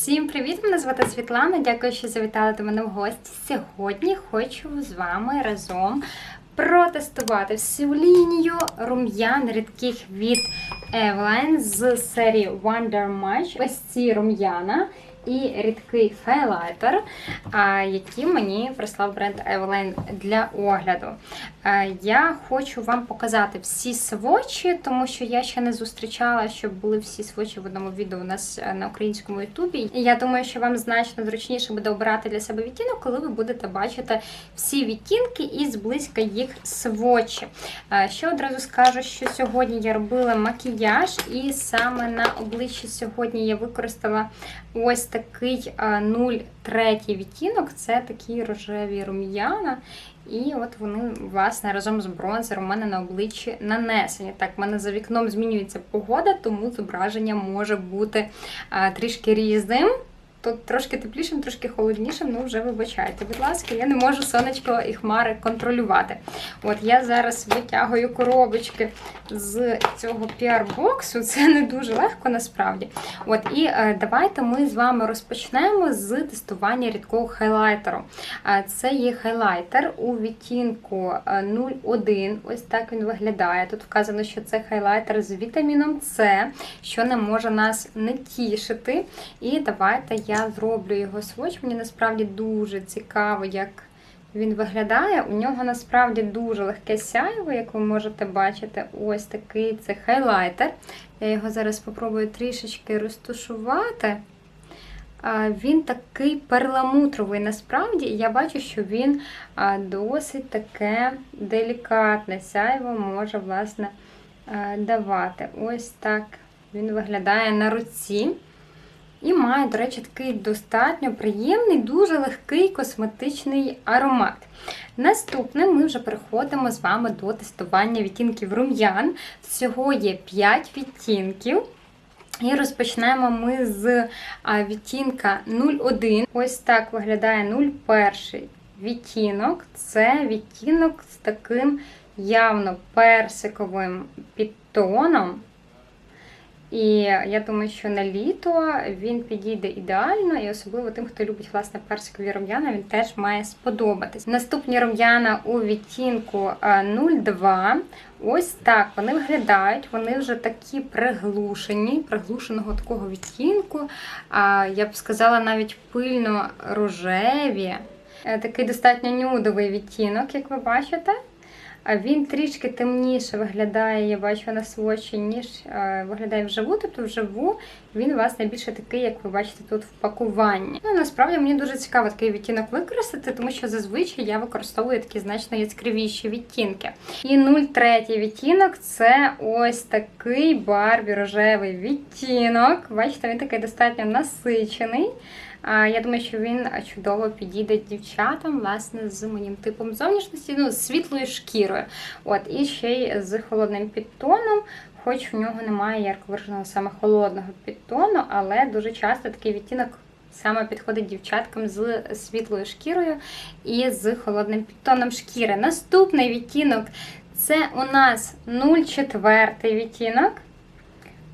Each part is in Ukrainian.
Всім привіт! Мене звати Світлана. Дякую, що завітали до мене в гості. Сьогодні хочу з вами разом протестувати всю лінію рум'ян рідких від Evelyn з серії Wonder Match. Ось ці рум'яна і рідкий хайлайтер, а, які мені прислав бренд Evelyn для огляду. Е, Я хочу вам показати всі свочі, тому що я ще не зустрічала, щоб були всі свочі в одному відео у нас е, на українському ютубі. І я думаю, що вам значно зручніше буде обирати для себе відтінок, коли ви будете бачити всі відтінки і зблизька їх свочі. Е, Ще одразу скажу, що сьогодні я робила макіяж, і саме на обличчі сьогодні я використала ось такий 0,3 відтінок. Це такі рожеві рум'яна. І от вони, власне, разом з бронзером у мене на обличчі нанесені. Так, в мене за вікном змінюється погода, тому зображення може бути трішки різним. Тут трошки теплішим, трошки холоднішим, ну вже вибачайте, будь ласка, я не можу сонечко і хмари контролювати. От я зараз витягую коробочки з цього піар-боксу. Це не дуже легко насправді. От і е, давайте ми з вами розпочнемо з тестування рідкого хайлайтеру. Е, Це є хайлайтер у відтінку е, 01. Ось так він виглядає. Тут вказано, що це хайлайтер з вітаміном С, що не може нас не тішити. І давайте я зроблю його сводч. Мені насправді дуже цікаво, як він виглядає. У нього насправді дуже легке сяйво, як ви можете бачити, ось такий це хайлайтер. Я його зараз спробую трішечки розтушувати. Він такий перламутровий насправді, я бачу, що він досить таке делікатне сяйво може, власне, давати. Ось так він виглядає на руці. І має, до речі, такий достатньо приємний, дуже легкий косметичний аромат. Наступне ми вже переходимо з вами до тестування відтінків рум'ян. Всього є 5 відтінків. І розпочнемо ми з відтінка 01. Ось так виглядає 01 відтінок. Це відтінок з таким явно персиковим підтоном. І я думаю, що на літо він підійде ідеально, і особливо тим, хто любить власне персикові рум'яна, він теж має сподобатись. Наступні рум'яна у відтінку е, 02. Ось так вони виглядають. Вони вже такі приглушені, приглушеного такого відтінку. Я б сказала, навіть пильно рожеві. Е, Такий достатньо нюдовий відтінок, як ви бачите. Він трішки темніше виглядає, я бачу на свочі, ніж е, виглядає вживу. Тобто вживу він власне більше такий, як ви бачите тут в пакуванні. Ну насправді мені дуже цікаво такий відтінок використати, тому що зазвичай я використовую такі значно яскравіші відтінки. І 0,3 відтінок це ось такий барбі рожевий відтінок. Бачите, він такий достатньо насичений. Я думаю, що він чудово підійде дівчатам, власне, з моїм типом зовнішності, ну, з світлою шкірою. От, І ще й з холодним підтоном, хоч в нього немає ярко вираженого саме холодного підтону, але дуже часто такий відтінок саме підходить дівчаткам з світлою шкірою і з холодним підтоном шкіри. Наступний відтінок це у нас 0,4 відтінок.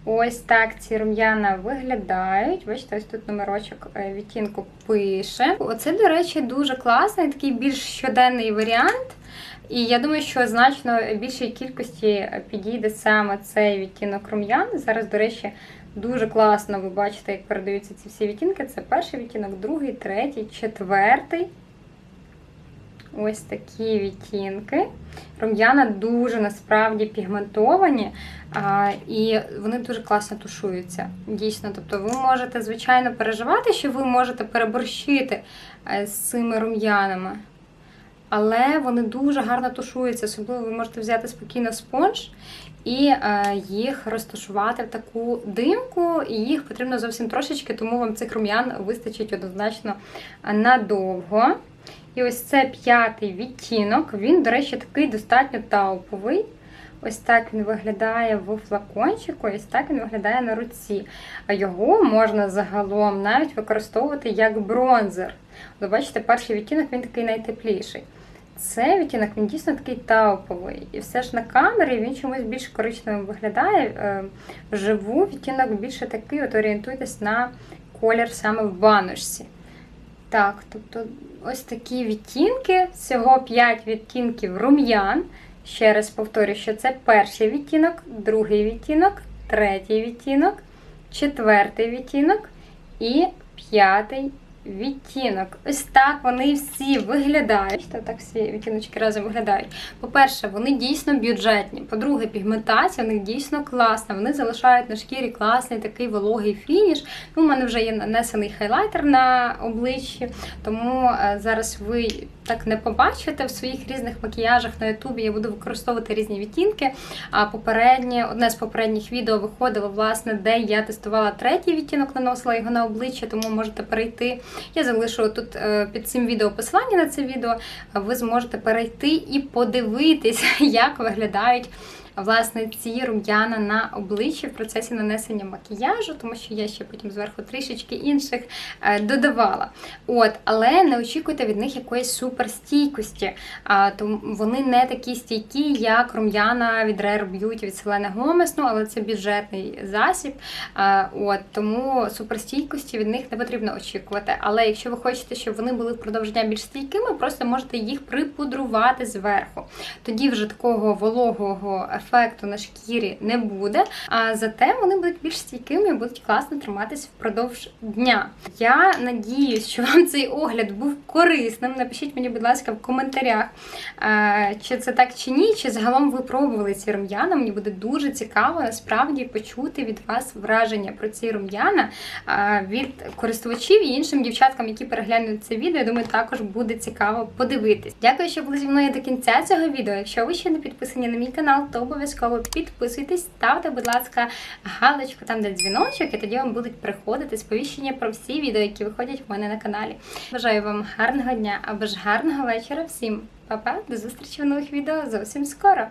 Ось так ці рум'яна виглядають. Бачите, ось тут номерочок е, відтінку пише. Оце, до речі, дуже класний, такий більш щоденний варіант. І я думаю, що значно більшій кількості підійде саме цей відтінок рум'ян. Зараз, до речі, дуже класно ви бачите, як передаються ці всі відтінки. Це перший відтінок, другий, третій, четвертий. Ось такі відтінки. Рум'яна дуже насправді пігментовані, а, і вони дуже класно тушуються. Дійсно, тобто ви можете, звичайно, переживати, що ви можете переборщити е, з цими рум'янами. Але вони дуже гарно тушуються, особливо ви можете взяти спокійно спонж і е, їх розташувати в таку димку, і їх потрібно зовсім трошечки, тому вам цих рум'ян вистачить однозначно надовго. І ось це п'ятий відтінок. Він, до речі, такий достатньо тауповий. Ось так він виглядає в флакончику, ось так він виглядає на руці. А його можна загалом навіть використовувати як бронзер. Ви бачите, перший відтінок він такий найтепліший. Цей відтінок він дійсно такий тауповий. І все ж на камері він чомусь більш коричневим виглядає. Е, Вживу відтінок більше такий, от орієнтуйтесь на колір саме в баночці. Так, тобто ось такі відтінки, всього 5 відтінків рум'ян. Ще раз повторю, що це перший відтінок, другий відтінок, третій відтінок, четвертий відтінок і п'ятий відтінок. Ось так вони всі виглядають. Та так всі відтіночки разом виглядають. По-перше, вони дійсно бюджетні. По-друге, пігментація в них дійсно класна. Вони залишають на шкірі класний такий вологий фініш. Ну, у мене вже є нанесений хайлайтер на обличчі, тому е, зараз ви так не побачите в своїх різних макіяжах на Ютубі. Я буду використовувати різні відтінки. А попереднє, одне з попередніх відео виходило, власне, де я тестувала третій відтінок, наносила його на обличчя, тому можете перейти. Я залишу тут е, під цим відео посилання на це відео. Ви зможете перейти і подивитися, як виглядають. Власне, ці рум'яна на обличчі в процесі нанесення макіяжу, тому що я ще потім зверху трішечки інших е, додавала. От, але не очікуйте від них якоїсь суперстійкості. А, тому вони не такі стійкі, як рум'яна від Rare Beauty від Selena Gomez, ну, але це бюджетний засіб. А, от, тому суперстійкості від них не потрібно очікувати. Але якщо ви хочете, щоб вони були впродовж дня більш стійкими, просто можете їх припудрувати зверху. Тоді вже такого вологого ефекту на шкірі не буде, а зате вони будуть більш стійкими і будуть класно триматися впродовж дня. Я надіюсь, що вам цей огляд був корисним. Напишіть мені, будь ласка, в коментарях, е, чи це так чи ні, чи загалом ви пробували ці рум'яна. Мені буде дуже цікаво насправді почути від вас враження про ці рум'яна е, від користувачів і іншим дівчаткам, які переглянуть це відео. Я думаю, також буде цікаво подивитись. Дякую, що були зі мною до кінця цього відео. Якщо ви ще не підписані на мій канал, то обов'язково підписуйтесь, ставте, будь ласка, галочку там, де дзвіночок, і тоді вам будуть приходити сповіщення про всі відео, які виходять в мене на каналі. Бажаю вам гарного дня або ж гарного вечора. Всім па-па, до зустрічі в нових відео зовсім скоро.